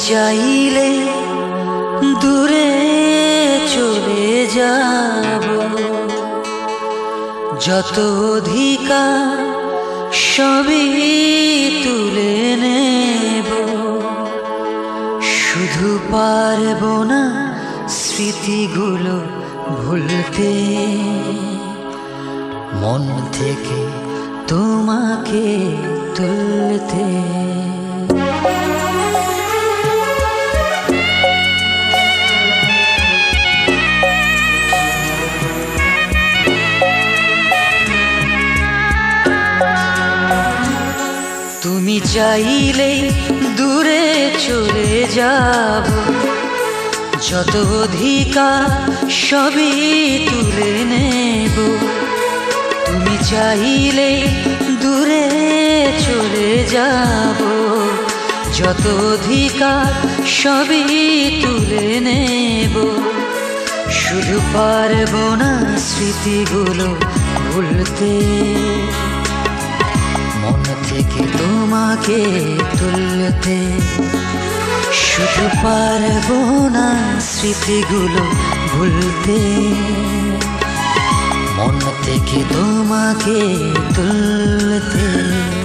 চাইলে দূরে চলে যাব। যত অধিকার সবই তুলে নেব। শুধু পারব না স্মৃতিগুলো ভুলতে। মন থেকে তোমাকে তুলতে। তুমি চাইলে দূরে চলে যাব। যত অধিকার সবই তুলে নেব। তুমি চাইলে দূরে চলে যাব। যত অধিকার সবই তুলে নেব। শুধু পারব না স্মৃতিগুলো ভুলতে। থেকে তোমাকে তুলতে। শুধু পারব না স্মৃতিগুলো ভুলতে। মন থেকে তোমাকে তুলতে।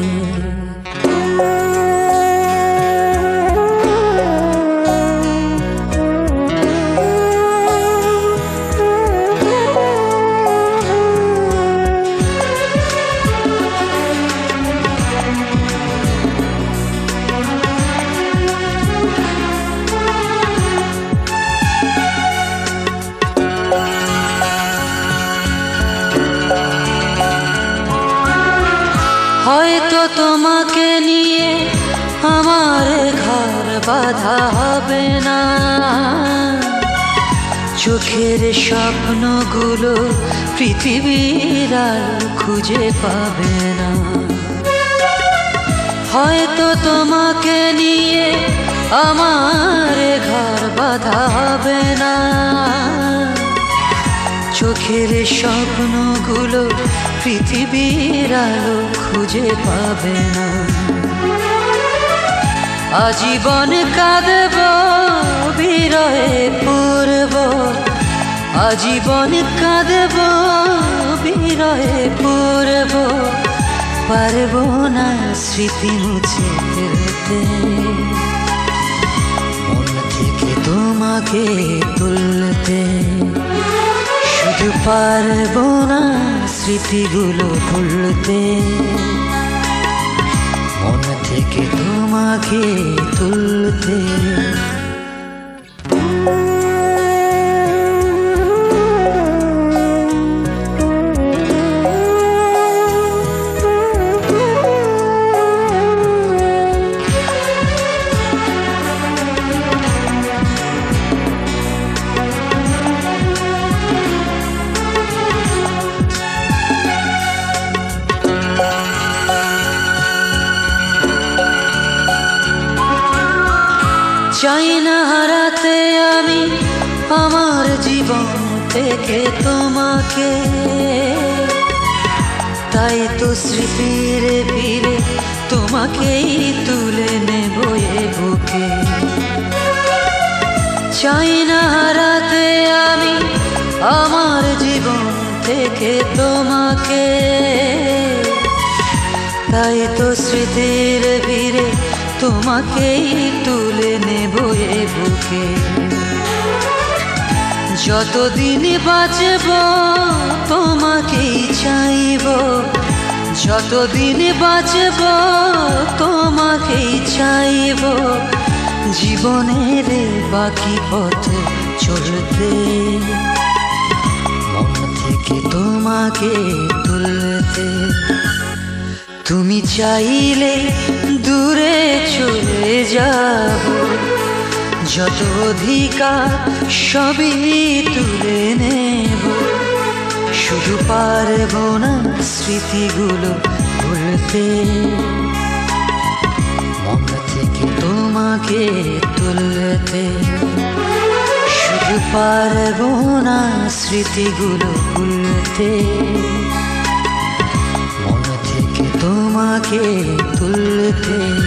তোমাকে নিয়ে আমার ঘর বাধা হবে না। চোখের স্বপ্নগুলো পৃথিবীর আলো খুঁজে পাবে না। হয়তো তোমাকে নিয়ে আমার ঘর বাধা হবে না। চোখের স্বপ্নগুলো পৃথিবীর আলো খুঁজে পাবে না। আজীবন কাঁদব, বিরহে পূর্ব। আজীবন কাঁদব, বিরহে পূর্ব। পারব না স্মৃতি মুছে ফেলতে। মন থেকে তোমাকে শুধু পারব না স্মৃতিগুলো ভুলতে মন থেকে তোমাকে তুলতে। চাই না হারাতে আমি আমার জীবন থেকে তোমাকে। তাই তো স্মৃতির ভিড়ে তোমাকেই তুলে নেব এ বুকে। চাই না হারাতে আমি আমার জীবন থেকে তোমাকে। তাই তো স্মৃতির ভিড়ে তোমাকেই তুলে নেব এ বুকে। যতদিন বাঁচব, তোমাকেই চাইব। যতদিন বাঁচব, তোমাকেই চাইব। জীবনের বাকি পথে চলতে। থেকে তোমাকে তুলতে। তুমি চাইলে দূরে চলে যাব। যত অধিকার সবই তুলে নেব। শুধু পারব না স্মৃতিগুলো ভুলতে। থেকে তোমাকে তুলতে। শুধু পারব না স্মৃতিগুলো ভুলতে। আমাকে তুলতে